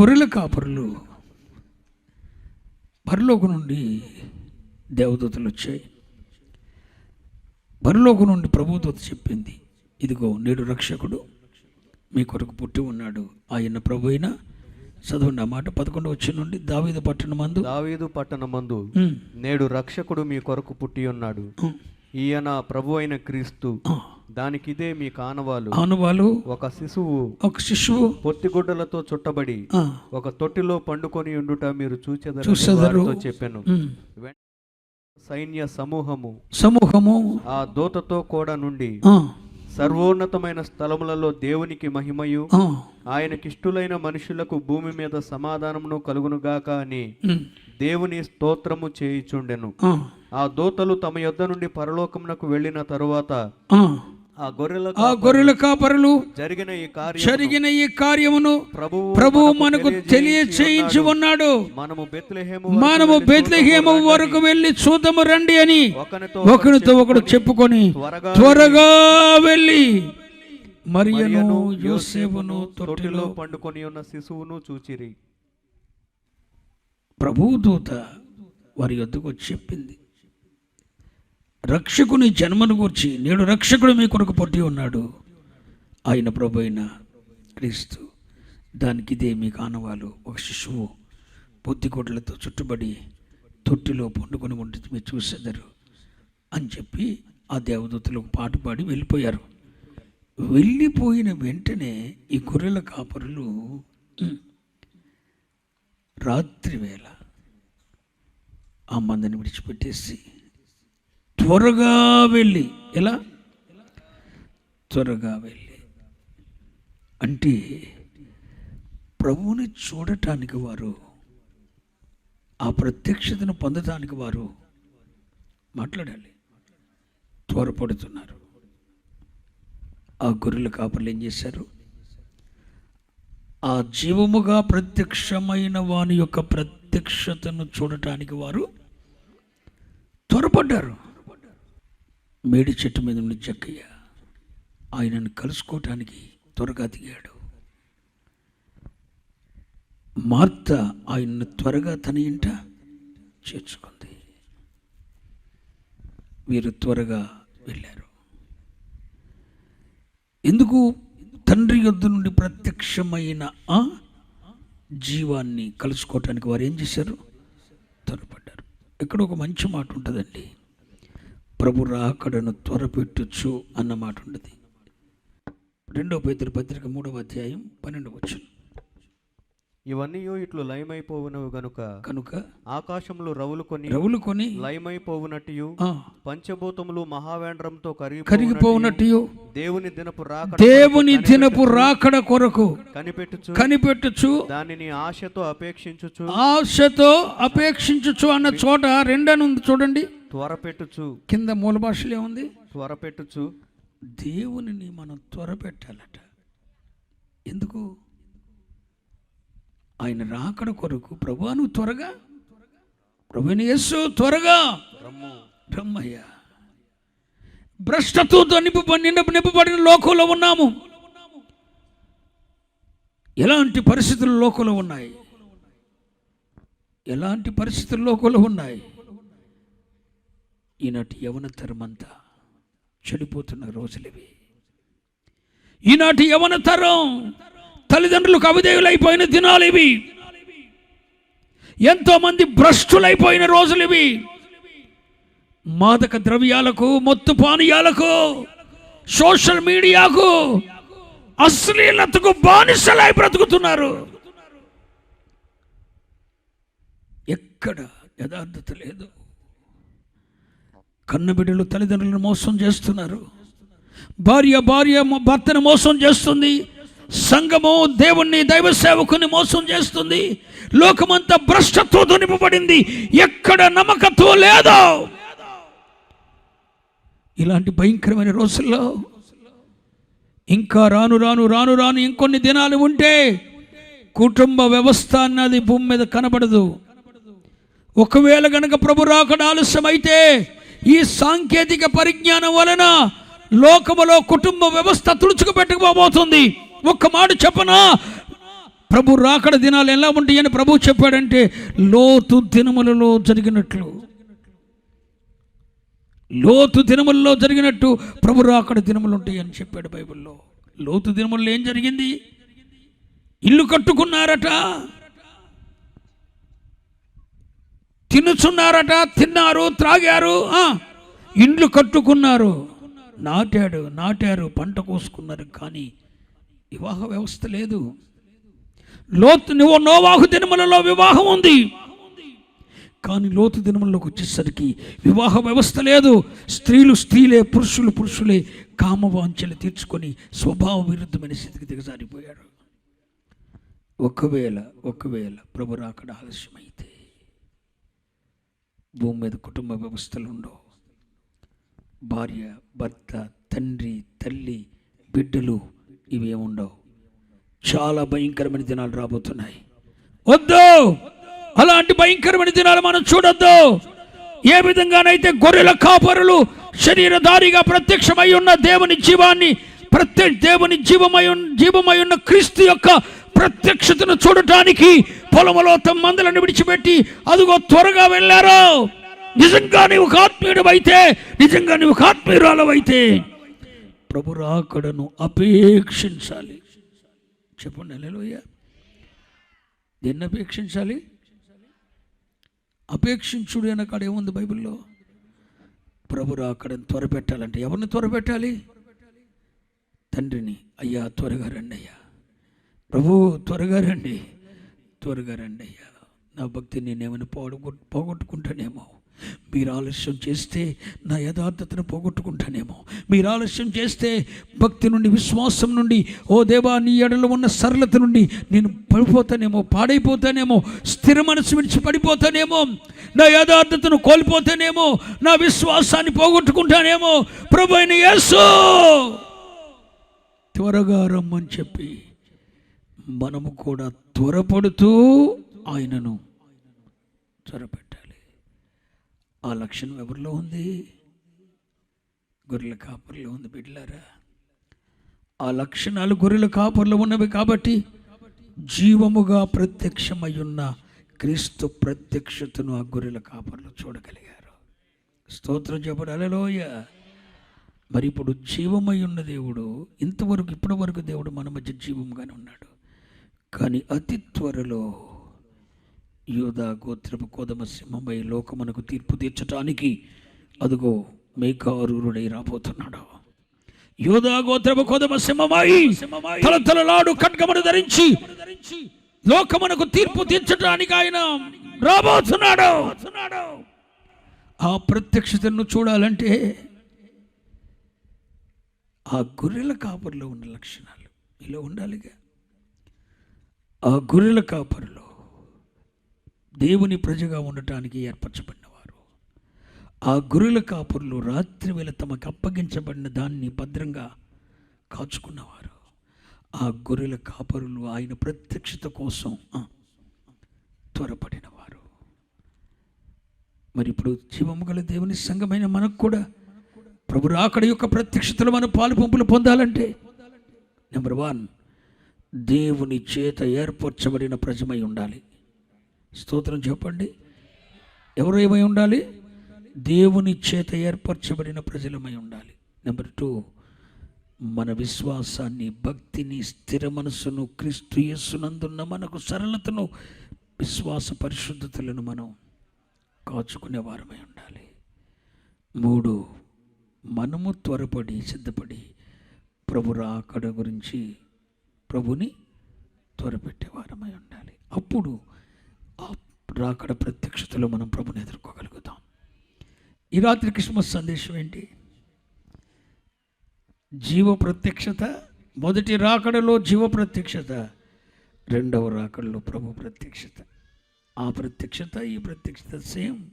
గొర్రెల కాపరులు పరలోక నుండి దేవదూతలు వచ్చాయి. పరలోక నుండి ప్రభుదూత చెప్పింది ఇదిగో నేడు రక్షకుడు మీ కొరకు పుట్టి ఉన్నాడు. ఆయన ప్రభు అయిన చదవండి ఆ మాట పదకొండు వచ్చి నుండి దావీదు పట్టణం మందు దావీదు పట్టణమందు నేడు రక్షకుడు మీ కొరకు పుట్టి ఉన్నాడు. ఈయన ప్రభు అయిన క్రీస్తు దానికిదే మీ కానవాలు. ఆనువాలు ఒక శిశువు ఒక శిశువు పొత్తిగుడ్డలతో చుట్టబడి ఒక తొట్టిలో పండుకొని ఉండుట మీరు చూచెదరు. చూచెదరు. చెప్పాను. సైన్య సమూహము సమూహము ఆ దూతతో కూడా నుండి సర్వోన్నతమైన స్థలములలో దేవునికి మహిమయు ఆ, ఆయనకిష్టులైన మనుషులకు భూమి మీద సమాధానమును కలుగునుగాక అని దేవుని స్తోత్రము చేయుచుండెను. ఆ, ఆ దూతలు తమ యొద్ద నుండి పరలోకమునకు వెళ్ళిన తరువాత ఆ. గొర్రెల కాపరులు జరిగిన ఈ కార్యం జరిగిన ఈ కార్యమును ప్రభువు ప్రభు మనకు తెలియచేయించి ఉన్నాడు. మనము బెత్లెహేము మనము బెత్లెహేము వరకు వెళ్ళి చూద్దాము రండి అని ఒకరితో ఒకడు చెప్పుకొని త్వరగా వెళ్ళి. మరియను యోసేపును తొట్టిలో పండుకొని ఉన్న శిశువును చూచిరి. ప్రభుదూత వారి యొద్దకు చెప్పింది. రక్షకుని జన్మను గూర్చి నేడు రక్షకుడు మీ కొరకు పొట్టి ఉన్నాడు. ఆయన ప్రభు అయిన క్రీస్తు దానికి ఇదే మీ కానవాలు. ఒక శిశువు పొత్తికోట్లతో చుట్టుబడి తొట్టిలో పండుకొని ఉంటుంది మీరు చూసేదారు అని చెప్పి ఆ దేవదూతలు ఒక పాట పాడి వెళ్ళిపోయారు. వెళ్ళిపోయిన వెంటనే ఈ గొర్రెల కాపరులు రాత్రి వేళ ఆ మందని విడిచిపెట్టేసి త్వరగా వెళ్ళి. ఎలా? త్వరగా వెళ్ళి. అంటే ప్రభువుని చూడటానికి వారు ఆ ప్రత్యక్షతను పొందటానికి వారు మాట్లాడాలి. త్వరపడుతున్నారు. ఆ గొర్రెల కాపర్లు ఏం చేశారు? ఆ జీవముగా ప్రత్యక్షమైన వాని యొక్క ప్రత్యక్షతను చూడటానికి వారు త్వరపడ్డారు. మేడి చెట్టు మీద నుండి చెక్కయ్య ఆయనను కలుసుకోవటానికి త్వరగా దిగాడు. మార్త ఆయన్ను త్వరగా తన ఇంట చేర్చుకుంది. వీరు త్వరగా వెళ్ళారు. ఎందుకు? తండ్రి యొద్ నుండి ప్రత్యక్షమైన ఆ జీవాన్ని కలుసుకోవటానికి వారు ఏం చేశారు? త్వరపడ్డారు ఇక్కడ ఒక మంచి మాట ఉంటుందండి. ప్రభు రాకడను త్వరపెట్టచ్చు అన్న మాట ఉంటుంది రెండో పేదల పత్రిక మూడవ అధ్యాయం పన్నెండు వచ్చిన ఇవన్నీ ఇట్లు లయమైపోవునవు గనుక కనుక ఆకాశంలో రవులు కొని రవులు కొని లయమైపోవునట్టు పంచభూతములు మహావేంద్రంతో కరిగి కరిగిపోవునట్టు దేవుని దినపు రాక దేవుని దినపు రాకడ కొరకు కనిపెట్టుచు కనిపెట్టుచు దానిని ఆశతో అపేక్షించుచు ఆశతో అపేక్షించచ్చు అన్న చోట రెండని ఉంది చూడండి. త్వరపెట్టుచు. కింద మూల భాషలో ఏముంది? త్వరపెట్టుచు. దేవునిని మనం త్వరపెట్టాలట. ఎందుకు? ఆయన రాకడ కొరకు ప్రభు నువ్వు త్వరగా? ప్రభుని యేసు త్వరగా? రమ్ము. రమ్మయ్యా. భ్రష్టత్వంతో నింపు నిండ నింపబడిన లోకంలో ఉన్నాము. ఎలాంటి పరిస్థితులు లోకంలో ఉన్నాయి? ఎలాంటి పరిస్థితులు లోకంలో ఉన్నాయి? ఈనాటి యవన తరమంతా చెడిపోతున్న రోజులివి. ఈనాటి యవన తరం తల్లిదండ్రులకు అవిధేయులైపోయిన దినాలు ఇవి ఎంతో మంది భ్రష్టులైపోయిన రోజులు ఇవి మాదక ద్రవ్యాలకు మొత్తు పానీయాలకు సోషల్ మీడియాకు అశ్లీలతకు బానిసలై బ్రతుకుతున్నారు. ఎక్కడ యథార్థత లేదు. కన్నబిడ్డలు తల్లిదండ్రులను మోసం చేస్తున్నారు. భార్య భార్య భర్తను మోసం చేస్తుంది. సంఘము దేవుణ్ణి దైవ సేవకుని మోసం చేస్తుంది. లోకమంతా భ్రష్టత్వంతో నింపబడింది. ఎక్కడ నమ్మకత్వం లేదో. ఇలాంటి భయంకరమైన రోజుల్లో ఇంకా రాను రాను రాను రాను ఇంకొన్ని దినాలు ఉంటే కుటుంబ వ్యవస్థ అన్నది భూమి మీద కనబడదు. ఒకవేళ గనక ప్రభు రాకడ ఆలస్యమైతే ఈ సాంకేతిక పరిజ్ఞానం వలన లోకములో కుటుంబ వ్యవస్థ తుడుచుకుపెట్టుకుపోబోతుంది ఒక్క మాట చెప్పనా? ప్రభు రాకడ దినాలు ఎలా ఉంటాయని ప్రభు చెప్పాడంటే లోతు దినములలో జరిగినట్లు. లోతు దినములలో జరిగినట్టు ప్రభు రాకడ దినములు ఉంటాయని చెప్పాడు బైబిల్లో. లోతు దినముల్లో ఏం జరిగింది? ఇల్లు కట్టుకున్నారట. తినుచున్నారట తిన్నారు త్రాగారు ఇండ్లు కట్టుకున్నారు. నాటాడు నాటారు పంట కోసుకున్నారు కానీ వివాహ వ్యవస్థ లేదు. లోతు నువ్వు నోవాహు దినములలో వివాహం ఉంది. కానీ లోతు దినములకు వచ్చేసరికి వివాహ వ్యవస్థ లేదు. స్త్రీలు స్త్రీలే పురుషులు పురుషులే కామవాంఛలు తీర్చుకొని స్వభావ విరుద్ధమైన స్థితికి దిగజారిపోయారు. ఒకవేళ ఒకవేళ ప్రభు రాకడ ఆలస్యమైతే భూమి మీద కుటుంబ వ్యవస్థలు ఉండవు భార్య భర్త తండ్రి తల్లి బిడ్డలు ఇవేముండవు. చాలా భయంకరమైన దినాలు రాబోతున్నాయి. వద్దు! అలాంటి భయంకరమైన దినాలు మనం చూడొద్దు. ఏ విధంగానైతే గొర్రెల కాపరులు శరీరధారిగా ప్రత్యక్షమై ఉన్న దేవుని జీవాన్ని ప్రత్యేక దేవుని జీవమై ఉన్న జీవమై ఉన్న క్రీస్తు యొక్క ప్రత్యక్షతను చూడటానికి పొలములో తమ మందులను విడిచిపెట్టి అదిగో త్వరగా వెళ్ళారు. నిజంగా నీవు ఒక ఆత్మీయుడవైతే నిజంగా నీవు ఆత్మీయురాలవైతే ప్రభు రాకడను అపేక్షించాలి. చెప్పండి హల్లెలూయ. దేన్ని అపేక్షించాలి? అపేక్షించుడు అన్న కాడ ఏముంది బైబిల్లో? ప్రభు రాకడను త్వరపెట్టాలంటే ఎవరిని త్వరపెట్టాలి? తండ్రిని. అయ్యా త్వరగా రండి అయ్యా ప్రభు త్వరగా రండి. త్వరగా రండి అయ్యా. నా భక్తి నేనేమైనా పోగొ పోగొట్టుకుంటానేమో. మీరు ఆలస్యం చేస్తే నా యథార్థతను పోగొట్టుకుంటానేమో. మీరు ఆలస్యం చేస్తే భక్తి నుండి విశ్వాసం నుండి ఓ దేవా నీ ఎడలో ఉన్న సరళత నుండి నేను పడిపోతానేమో పాడైపోతానేమో స్థిర మనసు విడిచి పడిపోతానేమో నా యథార్థతను కోల్పోతానేమో నా విశ్వాసాన్ని పోగొట్టుకుంటానేమో ప్రభు అయిన యేసు. త్వరగా రమ్మని చెప్పి మనము కూడా త్వరపడుతూ ఆయనను త్వరపెట్టాలి. ఆ లక్షణం ఎవరిలో ఉంది? గొర్రెల కాపర్లో ఉంది బిడ్డలారా. ఆ లక్షణాలు గొర్రెల కాపర్లో ఉన్నవి కాబట్టి జీవముగా ప్రత్యక్షమై ఉన్న క్రీస్తు ప్రత్యక్షతను ఆ గొర్రెల కాపర్లు చూడగలిగారు. స్తోత్రం చెప్పడు అలలోయ మరి ఇప్పుడు జీవమై ఉన్న దేవుడు ఇంతవరకు ఇప్పటి వరకు దేవుడు మన మధ్య జీవంగానే ఉన్నాడు. కానీ అతి త్వరలో యోధా గోత్రపు కోదమ సింహమై లోకమునకు తీర్పు తీర్చటానికి అదుగో మేకారురుడై రాబోతున్నాడు. యోధా గోత్రపు కోదమ సింహమై తలతలలాడు ఖడ్గమును ధరించి లోకమునకు తీర్పు తీర్చటానికి ఆయన రాబోతున్నాడు. ఆ ప్రత్యక్షతను చూడాలంటే ఆ గొర్రెల కాపర్లో ఉన్న లక్షణాలు. ఇలా ఉండాలిగా. ఆ గొర్రెల కాపరులు దేవుని ప్రజగా ఉండటానికి ఏర్పరచబడినవారు. ఆ గొర్రెల కాపరులు రాత్రి వేళ తమకు అప్పగించబడిన దాన్ని భద్రంగా కాచుకున్నవారు. ఆ గొర్రెల కాపరులు ఆయన ప్రత్యక్షత కోసం త్వరపడినవారు. మరి ఇప్పుడు జీవము గల దేవుని సంఘమైన మనకు కూడా ప్రభు రాకడ యొక్క ప్రత్యక్షతలు మన పాలు పంపులు పొందాలంటే నెంబర్ వన్ దేవుని చేత ఏర్పరచబడిన ప్రజమై ఉండాలి. స్తోత్రం చెప్పండి. ఎవరు ఏమై ఉండాలి? దేవుని చేత ఏర్పరచబడిన ప్రజలమై ఉండాలి. నెంబర్ టూ మన విశ్వాసాన్ని భక్తిని స్థిర మనసును క్రీస్తు యేసునందున్న మనకు సరళతను విశ్వాస పరిశుద్ధతలను మనం కాచుకునే వారమై ఉండాలి. మూడు మనము త్వరపడి సిద్ధపడి ప్రభు రాకడ గురించి ప్రభుని త్వరపెట్టేవారమై ఉండాలి. అప్పుడు ఆ రాకడ ప్రత్యక్షతలో మనం ప్రభుని ఎదుర్కోగలుగుతాం. ఈ రాత్రి క్రిస్మస్ సందేశం ఏంటి? జీవ ప్రత్యక్షత మొదటి రాకడలో జీవ ప్రత్యక్షత రెండవ రాకడలో ప్రభు ప్రత్యక్షత. ఆ ప్రత్యక్షత ఈ ప్రత్యక్షత సేమ్.